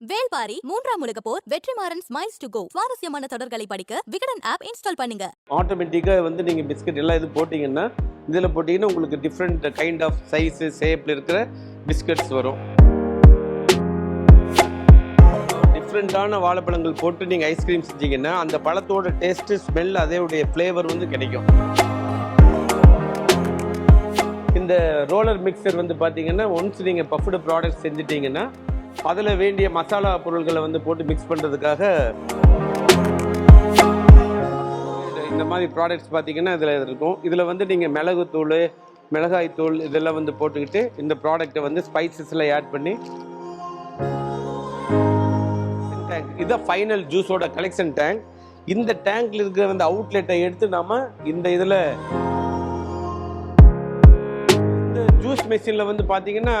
வேல்பாரி மூன்றாம் உலக போர் வெற்றிமாறன் ஸ்மைல்ஸ் டு கோ சுவாரஸ்யமான தொடர்களை படிக்க விகடன் ஆப் இன்ஸ்டால் பண்ணுங்க. ஆட்டோமேட்டிக்காக வந்து நீங்கள் பிஸ்கட் எல்லாம் இது போட்டிங்கன்னா இதில் போட்டீங்கன்னா உங்களுக்கு டிஃப்ரெண்ட் கைண்ட் ஆஃப் சைஸு ஷேப்பில் இருக்கிற பிஸ்கட்ஸ் வரும். டிஃப்ரெண்ட்டான வாழைப்பழங்கள் போட்டு நீங்கள் ஐஸ்கிரீம் செஞ்சீங்கன்னா அந்த பழத்தோட டேஸ்ட்டு ஸ்மெல் அதோடைய ஃப்ளேவர் வந்து கிடைக்கும். இந்த ரோலர் மிக்சர் வந்து பார்த்தீங்கன்னா ஒன்ஸ் நீங்கள் பஃப்டு ப்ராடக்ட் செஞ்சிட்டீங்கன்னா அதில் வேண்டிய மசாலா பொருள்களை வந்து போட்டு மிக்ஸ் பண்ணுறதுக்காக இந்த மாதிரி ப்ராடக்ட்ஸ் பார்த்தீங்கன்னா இதில் இருக்கும். இதில் வந்து நீங்கள் மிளகுத்தூள் மிளகாய் தூள் இதெல்லாம் வந்து போட்டுக்கிட்டு இந்த ப்ராடக்ட்டை வந்து ஸ்பைசஸில் ஆட் பண்ணி டேங்க் இதுதான் ஃபைனல் ஜூஸோட கலெக்ஷன் டேங்க் இந்த டேங்க்ல இருக்கிற அந்த அவுட்லெட்டை எடுத்து நாம் இந்த இதில் இந்த ஜூஸ் மெஷினில் வந்து பார்த்தீங்கன்னா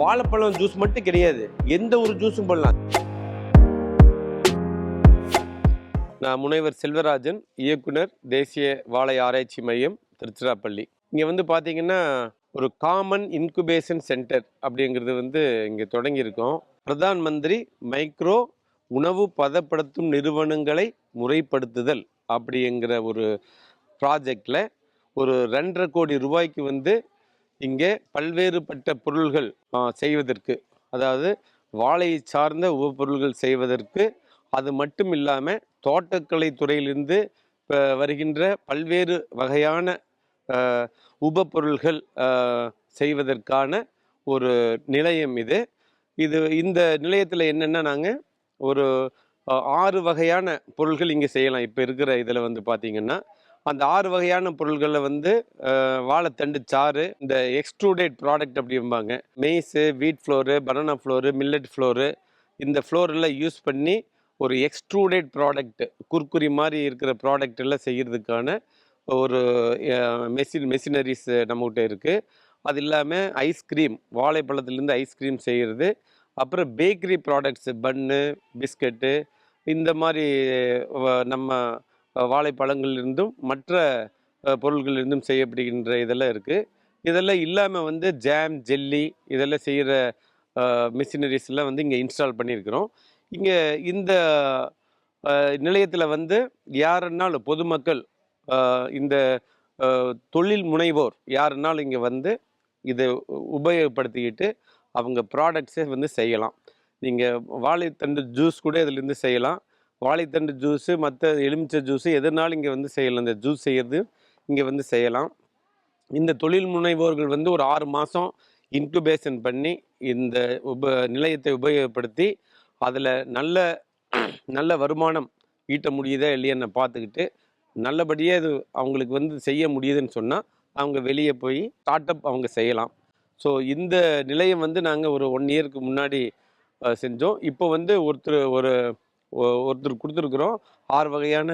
வாழைப்பழம் ஜூஸ் மட்டும் கிடையாது. எந்த ஒரு ஜூஸும் பண்ணலாம் நான் முனைவர் செல்வராஜன் இயக்குனர் தேசிய வாழை ஆராய்ச்சி மையம் திருச்சிராப்பள்ளி. இங்கே வந்து பார்த்தீங்கன்னா ஒரு காமன் இன்குபேஷன் சென்டர் அப்படிங்கிறது வந்து இங்கே தொடங்கியிருக்கோம். பிரதான் மந்திரி மைக்ரோ உணவு பதப்படுத்தும் நிறுவனங்களை முறைப்படுத்துதல் அப்படிங்கிற ஒரு ப்ராஜெக்டில் ஒரு ரெண்டரை கோடி ரூபாய்க்கு வந்து இங்கே பல்வேறுபட்ட பொருள்கள் செய்வதற்கு அதாவது வாழையை சார்ந்த உபப்பொருள்கள் செய்வதற்கு அது மட்டும் இல்லாமல் தோட்டக்கலை துறையிலிருந்து வருகின்ற பல்வேறு வகையான உபப்பொருள்கள் செய்வதற்கான ஒரு நிலையம் இது. இது இந்த நிலையத்தில் என்னென்னா நாங்கள் ஒரு ஆறு வகையான பொருள்கள் இங்கே செய்யலாம். இப்போ இருக்கிற இதில் வந்து பார்த்திங்கன்னா அந்த ஆறு வகையான பொருள்களில் வந்து வாழைத்தண்டு சாறு இந்த எக்ஸ்ட்ரூடேட் ப்ராடக்ட் அப்படிம்பாங்க. Maize wheat flour banana flour millet flour இந்த ஃப்ளோரெல்லாம் யூஸ் பண்ணி ஒரு எக்ஸ்ட்ரூடேட் ப்ராடக்ட் குர்குரி மாதிரி இருக்கிற ப்ராடக்ட் எல்லாம் செய்கிறதுக்கான ஒரு மெஷின் மெஷினரிஸ் நம்மகிட்ட இருக்குது அது இல்லாமல் ஐஸ்கிரீம் வாழைப்பழத்துலேருந்து ஐஸ்கிரீம் செய்கிறது அப்புறம் பேக்கரி ப்ராடக்ட்ஸு பன்னு பிஸ்கட்டு இந்த மாதிரி நம்ம வாழைப்பழங்களிலிருந்தும் மற்ற அஹ், பொருள்களிலிருந்தும் செய்யப்படுகின்ற இதெல்லாம் இருக்குது இதெல்லாம் இல்லாமல் வந்து ஜாம் ஜெல்லி இதெல்லாம் செய்கிற மிஷினரிஸ்லாம் வந்து இங்கே இன்ஸ்டால் பண்ணியிருக்கிறோம். இங்கே இந்த நிலையத்தில் வந்து யாருன்னாலும் பொதுமக்கள் இந்த தொழில் முனைவோர் யாருன்னாலும் இங்கே வந்து இதை உபயோகப்படுத்திக்கிட்டு அவங்க ப்ராடக்ட்ஸே வந்து செய்யலாம். நீங்கள் வாழைத்தண்டு ஜூஸ் கூட இதுலேருந்து செய்யலாம். வாழைத்தண்டு ஜூஸு மற்ற எலுமிச்சை ஜூஸு எதுனாலும் இங்கே வந்து செய்யலாம். இந்த ஜூஸ் செய்கிறது இங்கே வந்து செய்யலாம். இந்த தொழில் முனைவோர்கள் வந்து ஒரு ஆறு மாதம் இன்குபேஷன் பண்ணி இந்த உப நிலையத்தை உபயோகப்படுத்தி அதில் நல்ல நல்ல வருமானம் ஈட்ட முடியுதா இல்லையான்னு பார்த்துக்கிட்டு நல்லபடியாக இது அவங்களுக்கு வந்து செய்ய முடியுதுன்னு சொன்னால் அவங்க வெளியே போய் ஸ்டார்ட் அப் அவங்க செய்யலாம். ஸோ இந்த நிலையம் வந்து நாங்கள் ஒரு ஒன் இயருக்கு முன்னாடி செஞ்சோம். இப்போ வந்து ஒருத்தர் ஒரு ஒருத்தர் கொடுத்துருக்குறோம். ஆறு வகையான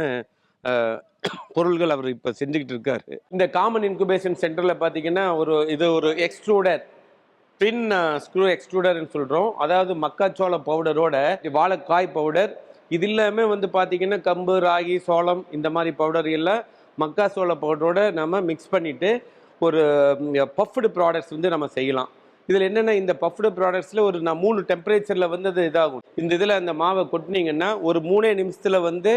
பொருள்கள் அவர் இப்போ செஞ்சுக்கிட்டு இருக்காரு. இந்த காமன் இன்குபேஷன் சென்டரில் பார்த்தீங்கன்னா ஒரு இது ஒரு எக்ஸ்ட்ரூடர் பின் ஸ்க்ரூ எக்ஸ்ட்ரூடர்னு சொல்கிறோம் அதாவது மக்காச்சோள பவுடரோட வாழைக்காய் பவுடர் இது இல்லாமல் வந்து பார்த்தீங்கன்னா கம்பு ராகி சோளம் இந்த மாதிரி பவுடர் எல்லாம் மக்காச்சோள பவுடரோட நம்ம மிக்ஸ் பண்ணிவிட்டு ஒரு பஃப்டு ப்ராடக்ட்ஸ் வந்து நம்ம செய்யலாம். இதில் என்னென்ன இந்த பஃப்டு ப்ராடக்ட்ஸில் ஒரு நான் மூணு டெம்பரேச்சரில் வந்து அது இதாகும். இந்த இதில் அந்த மாவை கொட்டினீங்கன்னா ஒரு மூணே நிமிஷத்தில் வந்து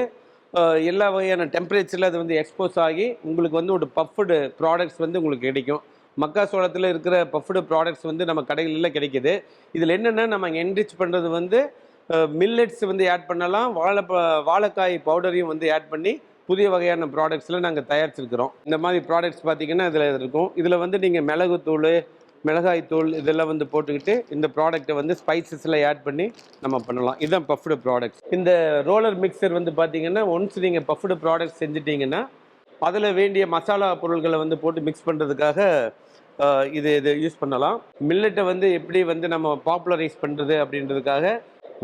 எல்லா வகையான டெம்பரேச்சரில் அது வந்து எக்ஸ்போஸ் ஆகி உங்களுக்கு வந்து ஒரு பஃப்டு ப்ராடக்ட்ஸ் வந்து உங்களுக்கு கிடைக்கும். மக்காசோளத்தில் இருக்கிற பஃப்டு ப்ராடக்ட்ஸ் வந்து நம்ம கடைகளில் கிடைக்குது. இதில் என்னென்னா நம்ம என்ரிச் பண்ணுறது வந்து மில்லட்ஸ் வந்து ஆட் பண்ணலாம். வாழை வாழைக்காய் பவுடரையும் வந்து ஆட் பண்ணி புதிய வகையான ப்ராடக்ட்ஸில் நாங்கள் தயாரிச்சிருக்கிறோம். இந்த மாதிரி ப்ராடக்ட்ஸ் பார்த்தீங்கன்னா இதில் இருக்கும். இதில் வந்து நீங்கள் மிளகுத்தூள் மிளகாய் தூள் இதெல்லாம் வந்து போட்டுக்கிட்டு இந்த ப்ராடக்ட்டை வந்து ஸ்பைசஸில் ஆட் பண்ணி நம்ம பண்ணலாம். இதுதான் பஃப்டு ப்ராடக்ட்ஸ் இந்த ரோலர் மிக்சர் வந்து பார்த்தீங்கன்னா ஒன்ஸ் நீங்கள் பஃப்டு ப்ராடக்ட் செஞ்சிட்டிங்கன்னா அதில் வேண்டிய மசாலா பொருள்களை வந்து போட்டு மிக்ஸ் பண்ணுறதுக்காக இது இது யூஸ் பண்ணலாம். மில்லட்டை வந்து எப்படி வந்து நம்ம பாப்புலரைஸ் பண்ணுறது அப்படின்றதுக்காக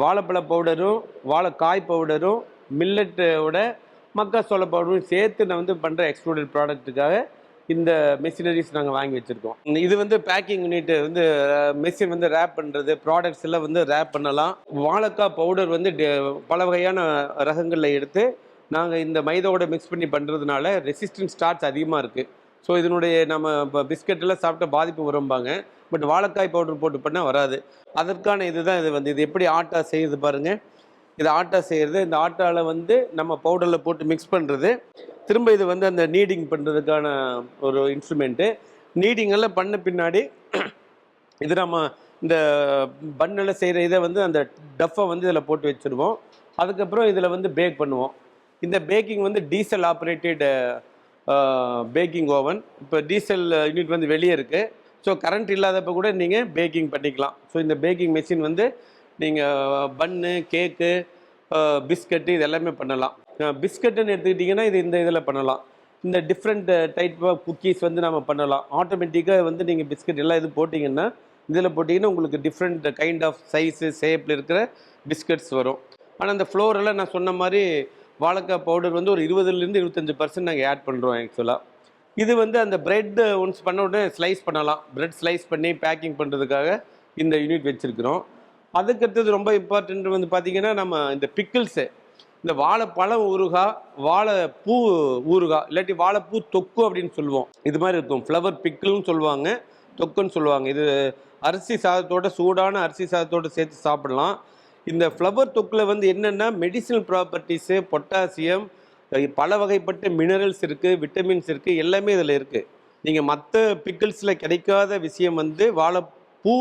வாழைப்பழ பவுடரும் வாழைக்காய் பவுடரும் மில்லட்டோட மக்காசோள பவுடரும் சேர்த்து நான் வந்து பண்ணுற எக்ஸ்ட்ரூடட் ப்ராடக்ட்டுக்காக இந்த மெஷினரிஸ் நாங்கள் வாங்கி வச்சுருக்கோம். இது வந்து பேக்கிங் யூனிட் வந்து மெஷின் வந்து ரேப் பண்ணுறது ப்ராடக்ட்ஸ் எல்லாம் வந்து ரேப் பண்ணலாம். வாழைக்காய் பவுடர் வந்து பல வகையான ரகங்களில் எடுத்து நாங்கள் இந்த மைதாவோட மிக்ஸ் பண்ணி பண்ணுறதுனால ரெசிஸ்டன்ஸ் ஸ்டார்ச் அதிகமாக இருக்குது ஸோ இதனுடைய நம்ம இப்போ பிஸ்கெட்டெல்லாம் சாப்பிட்டா பாதிப்பு வரும்பாங்க. பட் வாழைக்காய் பவுடர் போட்டு பண்ணால் வராது. அதற்கான இதுதான் இது வந்து. இது எப்படி ஆட்டா செய்யுது பாருங்கள் இது ஆட்டா செய்கிறது இந்த ஆட்டாவில் வந்து நம்ம பவுடரில் போட்டு மிக்ஸ் பண்ணுறது திரும்ப இது வந்து அந்த நீடிங் பண்ணுறதுக்கான ஒரு இன்ஸ்ட்ருமெண்ட்டு நீடிங்கெல்லாம் பண்ண பின்னாடி இது நம்ம இந்த பன்னில் செய்கிற இதை வந்து அந்த டஃப்பை வந்து இதில் போட்டு வச்சுருவோம். அதுக்கப்புறம் இதில் வந்து பேக் பண்ணுவோம். இந்த பேக்கிங் வந்து டீசல் ஆப்ரேட்டட் பேக்கிங் ஓவன் இப்போ டீசல் யூனிட் வந்து வெளியே இருக்குது ஸோ கரண்ட் இல்லாதப்ப கூட நீங்கள் பேக்கிங் பண்ணிக்கலாம். ஸோ இந்த பேக்கிங் மெஷின் வந்து நீங்கள் பன்னு கேக்கு பிஸ்கட்டு இது எல்லாமே பண்ணலாம் பிஸ்கட்டுன்னு எடுத்துக்கிட்டிங்கன்னா இது இந்த இதில் பண்ணலாம். இந்த டிஃப்ரெண்ட் டைப் ஆஃப் குக்கீஸ் வந்து நம்ம பண்ணலாம். ஆட்டோமேட்டிக்காக வந்து நீங்கள் பிஸ்கட் எல்லாம் இது போட்டிங்கன்னா இதில் போட்டிங்கன்னா உங்களுக்கு டிஃப்ரெண்ட் கைண்ட் ஆஃப் சைஸு ஷேப்பில் இருக்கிற பிஸ்கட்ஸ் வரும். ஆனால் அந்த ஃப்ளோரெல்லாம் நான் சொன்ன மாதிரி வாழைக்காய் பவுடர் வந்து ஒரு இருபதுலேருந்து இருபத்தஞ்சி பர்சன்ட் நாங்கள் ஆட் பண்ணுறோம் ஆக்சுவலாக இது வந்து அந்த பிரெட் ஒன்ஸ் பண்ண உடனே ஸ்லைஸ் பண்ணலாம். பிரெட் ஸ்லைஸ் பண்ணி பேக்கிங் பண்ணுறதுக்காக இந்த யூனிட் வச்சுருக்கிறோம். அதுக்கடுத்தது ரொம்ப இம்பார்ட்டன்ட் வந்து பார்த்திங்கன்னா நம்ம இந்த பிக்கிள்ஸு இந்த வாழைப்பழம் ஊறுகாய் வாழைப்பூ ஊறுகாய் இல்லாட்டி வாழைப்பூ தொக்கு அப்படின்னு சொல்லுவோம். இது மாதிரி இருக்கும். ஃப்ளவர் பிக்கிள்னு சொல்லுவாங்க. தொக்குன்னு சொல்லுவாங்க. இது அரிசி சாதத்தோட சூடான அரிசி சாதத்தோட சேர்த்து சாப்பிடலாம். இந்த ஃப்ளவர் தொக்கில் வந்து என்னென்னா மெடிசினல் ப்ராப்பர்ட்டிஸு பொட்டாசியம் பல வகைப்பட்ட மினரல்ஸ் இருக்குது விட்டமின்ஸ் இருக்குது எல்லாமே இதில் இருக்குது நீங்கள் மற்ற பிக்கிள்ஸில் கிடைக்காத விஷயம் வந்து வாழைப்பூ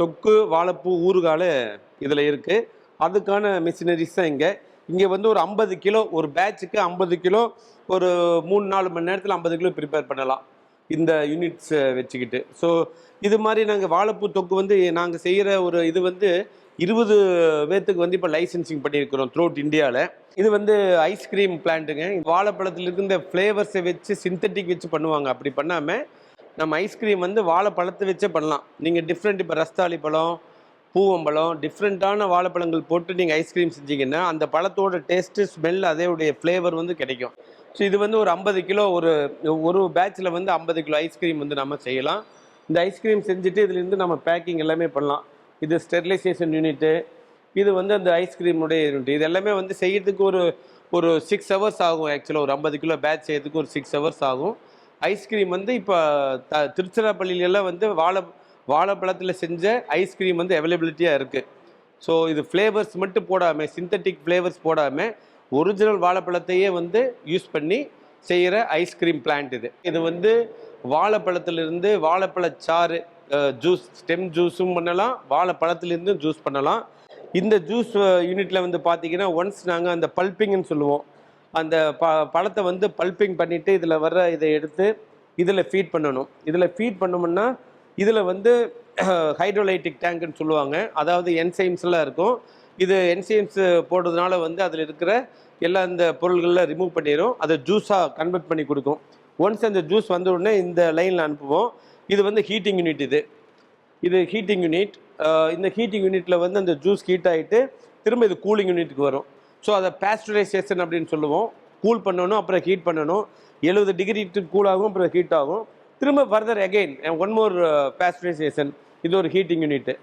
தொக்கு வாழைப்பூ ஊறுகால இதில் இருக்குது அதுக்கான மிஷினரிஸ் தான் இங்கே. இங்கே வந்து ஒரு ஐம்பது கிலோ ஒரு பேட்சுக்கு ஐம்பது கிலோ ஒரு மூணு நாலு மணி நேரத்தில் ஐம்பது கிலோ ப்ரிப்பேர் பண்ணலாம். இந்த யூனிட்ஸை வச்சுக்கிட்டு. ஸோ இது மாதிரி நாங்கள் வாழைப்பூ தொக்கு வந்து நாங்கள் செய்கிற ஒரு இது வந்து இருபது பேர்த்துக்கு வந்து இப்போ லைசன்சிங் பண்ணியிருக்கிறோம் த்ரூட் இந்தியாவில் இது வந்து ஐஸ்கிரீம் பிளான்ட்டுங்க வாழைப்பழத்தில் இருந்த ஃப்ளேவர்ஸை வச்சு சிந்தட்டிக் வச்சு பண்ணுவாங்க. அப்படி பண்ணாமல் நம்ம ஐஸ்கிரீம் வந்து வாழைப்பழத்தை வச்சே பண்ணலாம். நீங்கள் டிஃப்ரெண்ட் இப்போ ரஸ்தாளி பழம் பூவம்பழம் டிஃப்ரெண்ட்டான வாழைப்பழங்கள் போட்டு நீங்கள் ஐஸ்கிரீம் செஞ்சீங்கன்னா அந்த பழத்தோட டேஸ்ட்டு ஸ்மெல் அதேடைய ஃப்ளேவர் வந்து கிடைக்கும். ஸோ இது வந்து ஒரு ஐம்பது கிலோ ஒரு ஒரு பேட்சில் வந்து ஐம்பது கிலோ ஐஸ்கிரீம் வந்து நம்ம செய்யலாம். இந்த ஐஸ்கிரீம் செஞ்சுட்டு இதுலேருந்து நம்ம பேக்கிங் எல்லாமே பண்ணலாம். இது ஸ்டெர்லைசேஷன் யூனிட்டு இது வந்து அந்த ஐஸ்கிரீமுடைய யூனிட் இது எல்லாமே வந்து செய்யறதுக்கு ஒரு ஒரு சிக்ஸ் ஹவர்ஸ் ஆகும். ஆக்சுவலாக ஒரு ஐம்பது கிலோ பேட்ச் செய்யறதுக்கு ஒரு சிக்ஸ் ஹவர்ஸ் ஆகும். ஐஸ்கிரீம் வந்து இப்போ த திருச்சிராப்பள்ளியிலலாம் வந்து வாழை வாழைப்பழத்தில் செஞ்ச ஐஸ்கிரீம் வந்து அவைலபிலிட்டியாக இருக்குது ஸோ இது ஃப்ளேவர்ஸ் மட்டும் போடாமல் சிந்தட்டிக் ஃப்ளேவர்ஸ் போடாமல் ஒரிஜினல் வாழைப்பழத்தையே வந்து யூஸ் பண்ணி செய்கிற ஐஸ்கிரீம் பிளான்ட் இது. இது வந்து வாழைப்பழத்துலேருந்து வாழைப்பழச்சாறு ஜூஸ் ஸ்டெம் ஜூஸும் பண்ணலாம் வாழைப்பழத்துலேருந்தும் ஜூஸ் பண்ணலாம். இந்த ஜூஸ் யூனிட்டில் வந்து பார்த்தீங்கன்னா ஒன்ஸ் நாங்கள் அந்த பல்பிங்னு சொல்லுவோம். அந்த ப பழத்தை வந்து பல்பிங் பண்ணிவிட்டு இதில் வர்ற இதை எடுத்து இதில் ஃபீட் பண்ணணும். இதில் ஃபீட் பண்ணோம்னா இதில் வந்து ஹைட்ரோலைட்டிக் டேங்க்னு சொல்லுவாங்க. அதாவது என்சைம்ஸ்லாம் இருக்கும். இது என்சைம்ஸ் போடுறதுனால வந்து அதில் இருக்கிற எல்லா இந்த பொருள்களில் ரிமூவ் பண்ணிடும் அதை ஜூஸாக கன்வெர்ட் பண்ணி கொடுக்கும். ஒன்ஸ் அந்த ஜூஸ் வந்த உடனே இந்த லைனில் அனுப்புவோம். இது வந்து ஹீட்டிங் யூனிட் இது. இது ஹீட்டிங் யூனிட் இந்த ஹீட்டிங் யூனிட்டில் வந்து அந்த ஜூஸ் ஹீட் ஆகிட்டு திரும்ப இது கூலிங் யூனிட்டுக்கு வரும். ஸோ அதை பேஸ்டரைசேஷன் அப்படின்னு சொல்லுவோம். கூல் பண்ணணும் அப்புறம் ஹீட் பண்ணணும். எழுபது டிகிரி கூல் ஆகும் அப்புறம் ஹீட் ஆகும். திரும்ப further again one more pasteurisation இது ஒரு ஹீட்டிங் யூனிட்டு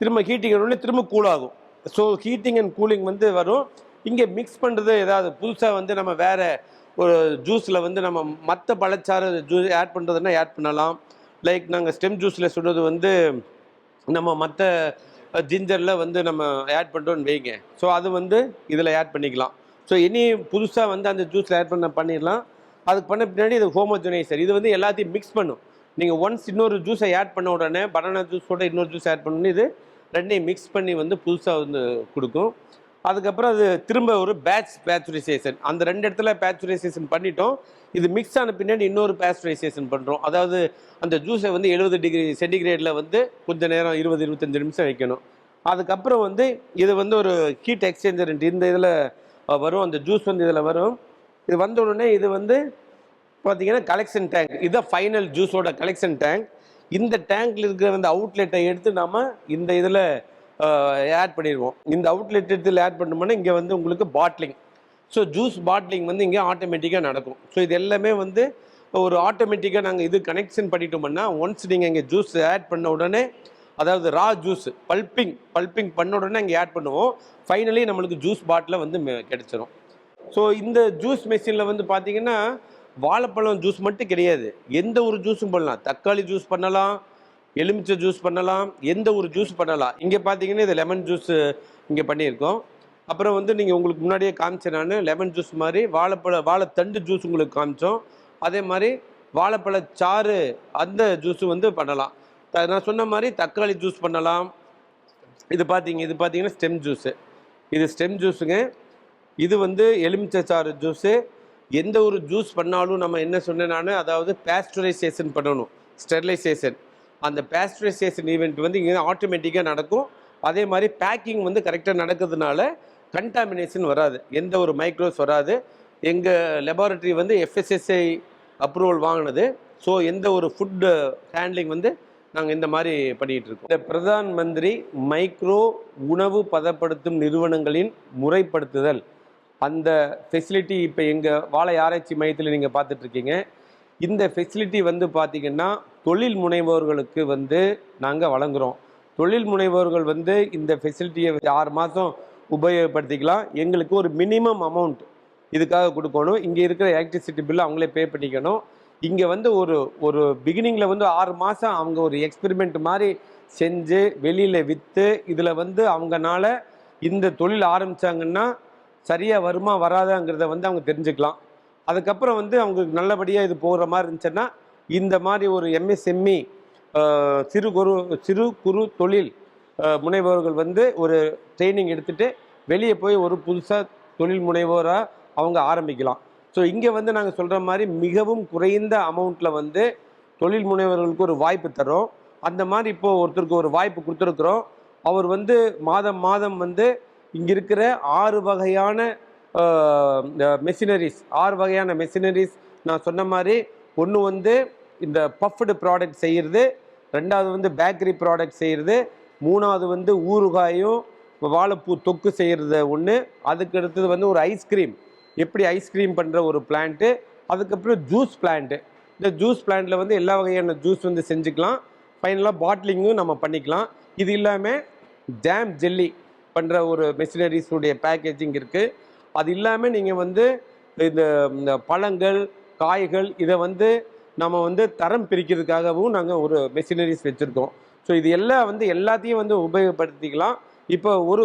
திரும்ப ஹீட்டிங் உடனே திரும்ப கூல் ஆகும். ஸோ ஹீட்டிங் அண்ட் கூலிங் வந்து வரும். இங்கே மிக்ஸ் பண்ணுறது ஏதாவது புதுசாக வந்து நம்ம வேறு ஒரு ஜூஸில் வந்து நம்ம மற்ற பழச்சாறு ஜூஸ் ஆட் பண்ணுறதுன்னா ஆட் பண்ணலாம். லைக் நாங்கள் ஸ்டெம் ஜூஸில் சொன்னது வந்து நம்ம மற்ற ஜிஞ்சரில் வந்து நம்ம ஆட் பண்ணுறோன்னு வைங்க. ஸோ அது வந்து இதில் ஆட் பண்ணிக்கலாம். ஸோ இனி புதுசாக வந்து அந்த ஜூஸில் ஆட் பண்ண பண்ணிடலாம். அதுக்கு பண்ண பின்னாடி இது ஹோமோஜனைசர் இது வந்து எல்லாத்தையும் மிக்ஸ் பண்ணும். நீங்கள் ஒன்ஸ் இன்னொரு ஜூஸை ஆட் பண்ண உடனே பனானா ஜூஸோட இன்னொரு ஜூஸ் ஆட் பண்ணி இது ரெண்டையும் மிக்ஸ் பண்ணி வந்து புதுசாக வந்து கொடுக்கும். அதுக்கப்புறம் அது திரும்ப ஒரு பேட்ச் பேச்சுரைசேஷன் அந்த ரெண்டு இடத்துல பேச்சுரைசேஷன் பண்ணிட்டோம். இது மிக்ஸ் ஆன பின்னாடி இன்னொரு பேஸ்டரைசேஷன் பண்ணுறோம் அதாவது அந்த ஜூஸை வந்து எழுபது டிகிரி சென்டிகிரேடில் வந்து கொஞ்ச நேரம் இருபது இருபத்தஞ்சி நிமிஷம் வைக்கணும். அதுக்கப்புறம் வந்து இது வந்து ஒரு ஹீட் எக்ஸ்சேஞ்சர் இந்த இதில் வரும். அந்த ஜூஸ் வந்து இதில் வரும். இது வந்த உடனே இது வந்து பார்த்தீங்கன்னா கலெக்ஷன் டேங்க் இதுதான் ஃபைனல் ஜூஸோட கலெக்ஷன் டேங்க் இந்த டேங்க்கில் இருக்கிற அந்த அவுட்லெட்டை எடுத்து நாம் இந்த இதில் ஆட் பண்ணிடுவோம். இந்த அவுட்லெட் எடுத்து ஆட் பண்ணோம்னா இங்கே வந்து உங்களுக்கு பாட்லிங் ஸோ ஜூஸ் பாட்லிங் வந்து இங்கே ஆட்டோமேட்டிக்காக நடக்கும். ஸோ இது எல்லாமே வந்து ஒரு ஆட்டோமேட்டிக்காக நாங்கள் இது கனெக்ஷன் பண்ணிட்டோம்னா ஒன்ஸ் நீங்கள் இங்கே ஜூஸ் ஆட் பண்ண உடனே அதாவது ரா ஜூஸ் பல்பிங் பல்பிங் பண்ண உடனே இங்கே ஆட் பண்ணுவோம். ஃபைனலி நம்மளுக்கு ஜூஸ் பாட்டில் வந்து மெ- ஸோ இந்த ஜூஸ் மெஷினில் வந்து பார்த்தீங்கன்னா வாழைப்பழம் ஜூஸ் மட்டும் கிடையாது. எந்த ஒரு ஜூஸும் பண்ணலாம். தக்காளி ஜூஸ் பண்ணலாம் எலுமிச்சை ஜூஸ் பண்ணலாம் எந்த ஒரு ஜூஸ் பண்ணலாம். இங்கே பார்த்தீங்கன்னா இது லெமன் ஜூஸ் இங்கே பண்ணியிருக்கோம். அப்புறம் வந்து நீங்கள் உங்களுக்கு முன்னாடியே காமிச்சேன் நான் லெமன் ஜூஸ் மாதிரி வாழைப்பழ வாழைத்தண்டு ஜூஸ் உங்களுக்கு காமிச்சோம். அதே மாதிரி வாழைப்பழ சாறு அந்த ஜூஸு வந்து பண்ணலாம். த- நான் சொன்ன மாதிரி தக்காளி ஜூஸ் பண்ணலாம். இது பார்த்தீங்க இது பார்த்தீங்கன்னா ஸ்டெம் ஜூஸு இது ஸ்டெம் ஜூஸுங்க இது வந்து எலுமிச்சை சாறு ஜூஸு எந்த ஒரு ஜூஸ் பண்ணாலும் நம்ம என்ன சொன்னேன் நான் அதாவது பேஸ்டரைசேஷன் பண்ணணும். ஸ்டெர்லைசேஷன் அந்த பேஸ்டரைசேஷன் ஈவெண்ட் வந்து இங்கே ஆட்டோமேட்டிக்காக நடக்கும். அதே மாதிரி பேக்கிங் வந்து கரெக்டாக நடக்கிறதுனால கண்டாமினேஷன் வராது. எந்த ஒரு மைக்ரோஸ் வராது. எங்கள் லெபார்ட்ரி வந்து எஃப்எஸ்எஸ்ஐ அப்ரூவல் வாங்கினது. ஸோ எந்த ஒரு ஃபுட் ஹேண்ட்லிங் வந்து நாங்கள் இந்த மாதிரி பண்ணிகிட்டு இருக்கோம். இந்த பிரதான் மந்திரி மைக்ரோ உணவு பதப்படுத்தும் நிறுவனங்களின் முறைப்படுத்துதல். அந்த ஃபெசிலிட்டி இப்போ எங்கள் வாழை ஆராய்ச்சி மையத்தில் நீங்கள் பார்த்துட்ருக்கீங்க இந்த ஃபெசிலிட்டி வந்து பார்த்திங்கன்னா தொழில் முனைவோர்களுக்கு வந்து நாங்கள் வழங்குகிறோம் தொழில் முனைவோர்கள் வந்து இந்த ஃபெசிலிட்டியை ஆறு மாதம் உபயோகப்படுத்திக்கலாம். எங்களுக்கு ஒரு மினிமம் அமௌண்ட் இதுக்காக கொடுக்கணும். இங்கே இருக்கிற எலக்ட்ரிசிட்டி பில் அவங்களே பே பண்ணிக்கணும். இங்கே வந்து ஒரு ஒரு பிகினிங்கில் வந்து ஆறு மாதம் அவங்க ஒரு எக்ஸ்பெரிமெண்ட் மாதிரி செஞ்சு வெளியில் விற்று இதில் வந்து அவங்கனால இந்த தொழில் ஆரம்பித்தாங்கன்னா சரியாக வருமா வராதாங்கிறத வந்து அவங்க தெரிஞ்சுக்கலாம். அதுக்கப்புறம் வந்து அவங்களுக்கு நல்லபடியாக இது போகிற மாதிரி இருந்துச்சுன்னா இந்த மாதிரி ஒரு எம்எஸ்எம்இ சிறு குறு சிறு குறு தொழில் முனைவோர்கள் வந்து ஒரு ட்ரைனிங் எடுத்துகிட்டு வெளியே போய் ஒரு புதுசாக தொழில் முனைவோராக அவங்க ஆரம்பிக்கலாம். ஸோ இங்கே வந்து நாங்கள் சொல்கிற மாதிரி மிகவும் குறைந்த அமௌண்ட்டில் வந்து தொழில் முனைவர்களுக்கு ஒரு வாய்ப்பு தரோம் அந்த மாதிரி இப்போ ஒருத்தருக்கு ஒரு வாய்ப்பு கொடுத்துருக்குறோம். அவர் வந்து மாதம் மாதம் வந்து இங்கே இருக்கிற ஆறு வகையான மெஷினரிஸ் ஆறு வகையான மெஷினரிஸ் நான் சொன்ன மாதிரி ஒன்று வந்து இந்த பஃப்டு ப்ராடக்ட் செய்கிறது ரெண்டாவது வந்து பேக்கரி ப்ராடக்ட் செய்கிறது மூணாவது வந்து ஊறுகாயும் வாழைப்பூ தொக்கு செய்கிறது ஒன்று அதுக்கு அடுத்தது வந்து ஒரு ஐஸ்கிரீம் எப்படி ஐஸ்கிரீம் பண்ணுற ஒரு பிளான்ட்டு அதுக்கப்புறம் ஜூஸ் பிளான்ட்டு இந்த ஜூஸ் பிளான்ட்டில் வந்து எல்லா வகையான ஜூஸ் வந்து செஞ்சுக்கலாம். ஃபைனலாக பாட்லிங்கும் நம்ம பண்ணிக்கலாம். இது இல்லாமல் ஜாம் ஜெல்லி பண்ணுற ஒரு மெஷினரிஸுடைய பேக்கேஜிங் இருக்குது அது இல்லாமல் நீங்கள் வந்து இந்த இந்த பழங்கள் காய்கள் இதை வந்து நம்ம வந்து தரம் பிரிக்கிறதுக்காகவும் நாங்கள் ஒரு மெஷினரிஸ் வச்சுருக்கோம். ஸோ இது எல்லாம் வந்து எல்லாத்தையும் வந்து உபயோகப்படுத்திக்கலாம். இப்போ ஒரு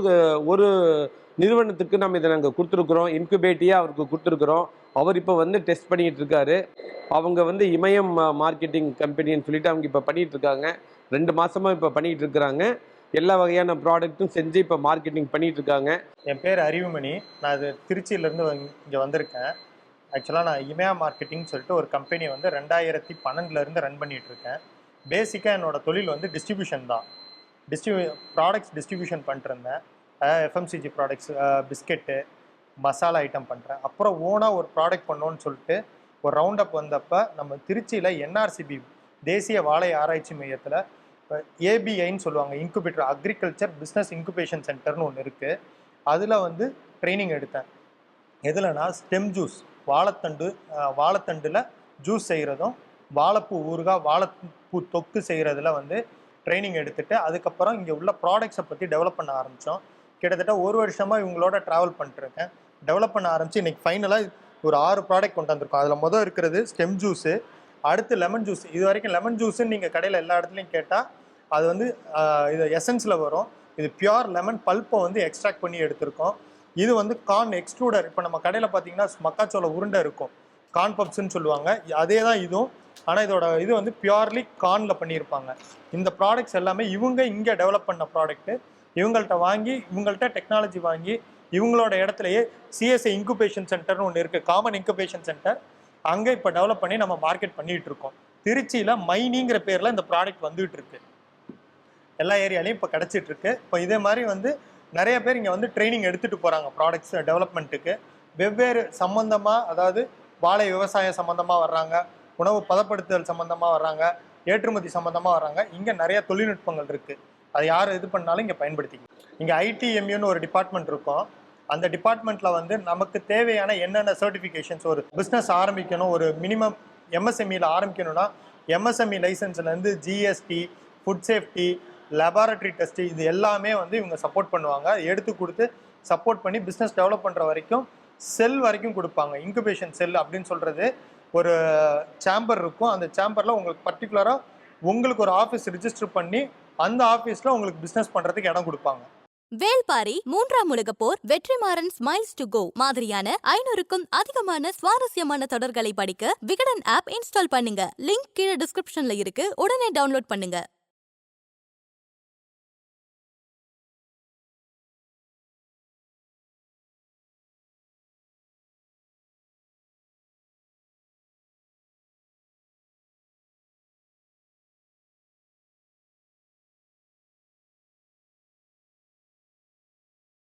ஒரு நிறுவனத்துக்கு நம்ம இதை நாங்கள் கொடுத்துருக்குறோம். இன்குபேட்டியாக அவருக்கு கொடுத்துருக்குறோம். அவர் இப்போ வந்து டெஸ்ட் பண்ணிகிட்டு இருக்காரு. அவங்க வந்து இமயம் மார்க்கெட்டிங் கம்பெனின்னு சொல்லிட்டு அவங்க இப்போ பண்ணிகிட்டு இருக்காங்க. ரெண்டு மாதமாக இப்போ பண்ணிகிட்டு இருக்கிறாங்க. எல்லா வகையான ப்ராடக்ட்டும் செஞ்சு இப்போ மார்க்கெட்டிங் பண்ணிகிட்டு இருக்காங்க. என் பேர் அறிவுமணி. நான் இது திருச்சியிலேருந்து இங்கே வந்திருக்கேன். ஆக்சுவலாக நான் இமயா மார்க்கெட்டிங் சொல்லிட்டு ஒரு கம்பெனி வந்து ரெண்டாயிரத்தி பன்னெண்டுலேருந்து ரன் பண்ணிகிட்டு இருக்கேன். பேசிக்காக என்னோட தொழில் வந்து டிஸ்ட்ரிபியூஷன் தான். டிஸ்ட்ரிபியூ ப்ராடக்ட்ஸ் டிஸ்ட்ரிபியூஷன் பண்ணிட்டுருந்தேன் FMCG products biscuit masala item பண்ணுறேன் அப்புறம் ஓனாக ஒரு ப்ராடக்ட் பண்ணோன்னு சொல்லிட்டு ஒரு ரவுண்ட் அப் வந்தப்போ நம்ம திருச்சியில் என்ஆர்சிபி தேசிய வாழை ஆராய்ச்சி மையத்தில் ஏபிஐன்னு சொல்லுவாங்க இன்குபேட்டர் அக்ரிகல்ச்சர் பிஸ்னஸ் இன்குபேஷன் சென்டர்னு ஒன்று இருக்குது அதில் வந்து ட்ரைனிங் எடுத்தேன். எதுலனா ஸ்டெம் ஜூஸ் வாழைத்தண்டு வாழைத்தண்டில் ஜூஸ் செய்கிறதும் வாழைப்பூ ஊறுகாய் வாழைப்பூ தொக்கு செய்கிறதுல வந்து ட்ரைனிங் எடுத்துட்டு அதுக்கப்புறம் இங்கே உள்ள ப்ராடக்ட்ஸை பற்றி டெவலப் பண்ண ஆரம்பித்தோம் கிட்டத்தட்ட ஒரு வருஷமாக இவங்களோட ட்ராவல் பண்ணிட்டுருக்கேன். டெவலப் பண்ண ஆரம்பித்து இன்னைக்கு ஃபைனலாக ஒரு ஆறு ப்ராடக்ட் கொண்டு வந்திருக்கோம். அதில் மொதல் இருக்கிறது ஸ்டெம் ஜூஸு அடுத்து லெமன் ஜூஸ் இது வரைக்கும் லெமன் ஜூஸுன்னு நீங்கள் கடையில் எல்லா இடத்துலையும் கேட்டால் அது வந்து இது எசன்ஸில் வரும். இது பியோர் லெமன் பல்ப்பை வந்து எக்ஸ்ட்ராக்ட் பண்ணி எடுத்திருக்கோம். இது வந்து கார்ன் எக்ஸ்ட்ரூடர் இப்போ நம்ம கடையில் பார்த்தீங்கன்னா மக்காச்சோள உருண்டை இருக்கும். கான் பப்ஸ்ன்னு சொல்லுவாங்க. அதே தான் இதுவும். ஆனால் இதோட இது வந்து பியூர்லி கார்னில் பண்ணியிருப்பாங்க. இந்த ப்ராடக்ட்ஸ் எல்லாமே இவங்க இங்கே டெவலப் பண்ண ப்ராடக்ட்டு இவங்கள்ட்ட வாங்கி இவங்கள்ட்ட டெக்னாலஜி வாங்கி இவங்களோட இடத்துலயே சிஎஸ்ஐ இன்குபேஷன் சென்டர்னு ஒன்று இருக்குது காமன் இன்குபேஷன் சென்டர் அங்கே இப்போ டெவலப் பண்ணி நம்ம மார்க்கெட் பண்ணிட்டு இருக்கோம். திருச்சியில் மைனிங்கிற பேரில் இந்த ப்ராடக்ட் வந்துகிட்டு இருக்கு. எல்லா ஏரியாலையும் இப்போ கிடச்சிட்டு இருக்கு. இப்போ இதே மாதிரி வந்து நிறைய பேர் இங்கே வந்து ட்ரைனிங் எடுத்துகிட்டு போகிறாங்க ப்ராடக்ட்ஸ் டெவலப்மெண்ட்டுக்கு வெவ்வேறு சம்மந்தமாக அதாவது வாழை விவசாயம் சம்மந்தமாக வர்றாங்க உணவு பதப்படுத்துதல் சம்மந்தமாக வர்றாங்க ஏற்றுமதி சம்மந்தமாக வர்றாங்க. இங்கே நிறைய தொழில்நுட்பங்கள் இருக்குது அதை யார் இது பண்ணாலும் இங்கே பயன்படுத்திக்கலாம் இங்கே ஐடிஎம்யூன்னு ஒரு டிபார்ட்மெண்ட் இருக்கும். அந்த டிபார்ட்மெண்ட்டில் வந்து நமக்கு தேவையான என்னென்ன சர்டிஃபிகேஷன்ஸ் ஒரு பிஸ்னஸ் ஆரம்பிக்கணும் ஒரு மினிமம் எம்எஸ்எம்இயில் ஆரம்பிக்கணும்னா MSME லைசன்ஸ்லேருந்து GST food safety laboratory test இது எல்லாமே வந்து இவங்க சப்போர்ட் பண்ணுவாங்க. எடுத்து கொடுத்து சப்போர்ட் பண்ணி பிஸ்னஸ் டெவலப் பண்ணுற வரைக்கும் செல் வரைக்கும் கொடுப்பாங்க. இன்குபேஷன் செல் அப்படின்னு சொல்கிறது ஒரு சேம்பர் இருக்கும். அந்த சேம்பரில் உங்களுக்கு பர்டிகுலராக உங்களுக்கு ஒரு ஆஃபீஸ் ரிஜிஸ்டர் பண்ணி அந்த ஆஃபீஸில் உங்களுக்கு பிஸ்னஸ் பண்ணுறதுக்கு இடம் கொடுப்பாங்க. வேள்பாரி மூன்றாம் உலக போர் வெற்றிமாறன் ஸ்மைல்ஸ் டு கோ மாதிரியான ஐநூறுக்கும் அதிகமான சுவாரஸ்யமான தொடர்களை படிக்க விகடன் ஆப் இன்ஸ்டால் பண்ணுங்க. லிங்க் கீழே டிஸ்கிரிப்ஷன்ல இருக்கு. உடனே டவுன்லோட் பண்ணுங்க.